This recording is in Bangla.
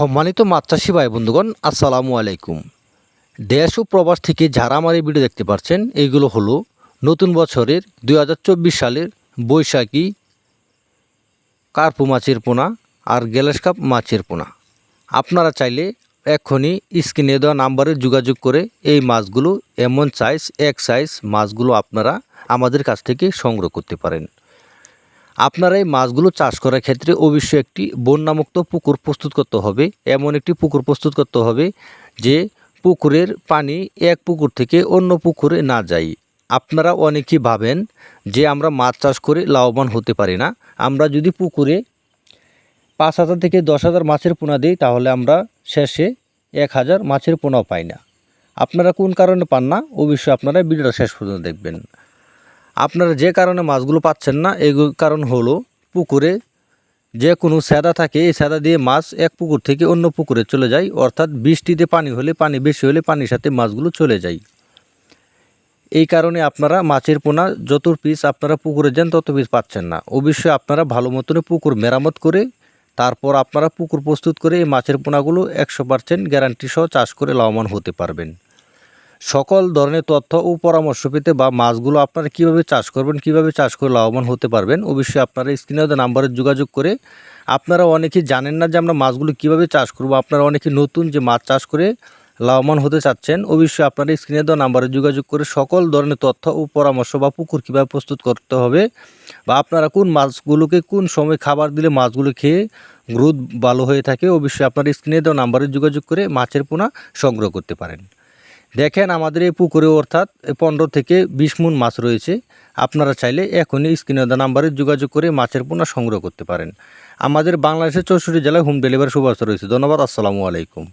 সম্মানিত মাছ চাষি ভাই বন্ধুগণ, আসসালামু আলাইকুম। দেশ ও প্রবাস থেকে এই ভিডিও দেখতে পাচ্ছেন এইগুলো হলো নতুন বছরের দু হাজার চব্বিশ সালের বৈশাখী কার্পু মাছের পোনা আর গ্যালাস কাপ মাছের পোনা। আপনারা চাইলে এক্ষুনি স্ক্রিনে দেওয়া নাম্বারে যোগাযোগ করে এই মাছগুলো, এমন সাইজ এক সাইজ মাছগুলো আপনারা আমাদের কাছ থেকে সংগ্রহ করতে পারেন। আপনারা এই মাছগুলো চাষ করার ক্ষেত্রে অবশ্যই একটি বন্যামুক্ত পুকুর প্রস্তুত করতে হবে। এমন একটি পুকুর প্রস্তুত করতে হবে যে পুকুরের পানি এক পুকুর থেকে অন্য পুকুরে না যায়। আপনারা অনেকেই ভাবেন যে আমরা মাছ চাষ করে লাভবান হতে পারি না। আমরা যদি পুকুরে পাঁচ হাজার থেকে দশ হাজার মাছের পোনা দিই, তাহলে আমরা শেষে এক হাজার মাছের পোনাও পাই না। আপনারা কোন কারণে পান না, অবশ্যই আপনারা ভিডিওটা শেষ পর্যন্ত দেখবেন। আপনারা যে কারণে মাছগুলো পাচ্ছেন না, এই কারণ হলো পুকুরে যে কোনো স্যাদা থাকে, এই স্যাদা দিয়ে মাছ এক পুকুর থেকে অন্য পুকুরে চলে যায়। অর্থাৎ বৃষ্টিতে পানি হলে, পানি বেশি হলে পানির সাথে মাছগুলো চলে যায়। এই কারণে আপনারা মাছের পোনা যত পিস আপনারা পুকুরে যান তত পিস পাচ্ছেন না। অবশ্যই আপনারা ভালো মতনে পুকুর মেরামত করে, তারপর আপনারা পুকুর প্রস্তুত করে এই মাছের পোনাগুলো একশো পার্সেন্ট গ্যারান্টি সহ চাষ করে লাভবান হতে পারবেন। সকল ধরনের তথ্য ও পরামর্শ পেতে বা মাছগুলো আপনারা কীভাবে চাষ করবেন, কীভাবে চাষ করে লাভবান হতে পারবেন, অবশ্যই আপনারা স্ক্রিনে নাম্বারে যোগাযোগ করে আপনারা অনেকেই জানেন না যে আমরা মাছগুলো কীভাবে চাষ করব, আপনারা অনেকে নতুন যে মাছ চাষ করে লাভবান হতে চাচ্ছেন, অবশ্যই আপনারা স্ক্রিনে দেওয়া নাম্বারে যোগাযোগ করে সকল ধরনের তথ্য ও পরামর্শ বা পুকুর কীভাবে প্রস্তুত করতে হবে বা আপনারা কোন মাছগুলোকে কোন সময় খাবার দিলে মাছগুলো খেয়ে গ্রোথ ভালো হয়ে থাকে, অবশ্যই আপনারা স্ক্রিনে দেওয়া নাম্বারে যোগাযোগ করে মাছের পোনা সংগ্রহ করতে পারেন। দেখেন আমাদের এই পুকুরে অর্থাৎ পনেরো থেকে বিশ মুন মাছ রয়েছে। আপনারা চাইলে এখনই স্ক্রিনে নাম্বারে যোগাযোগ করে মাছের পোনা সংগ্রহ করতে পারেন। আমাদের বাংলাদেশের চৌষট্টি জেলায় হোম ডেলিভারি সুব্যবস্থা রয়েছে। ধন্যবাদ, আসসালামু আলাইকুম।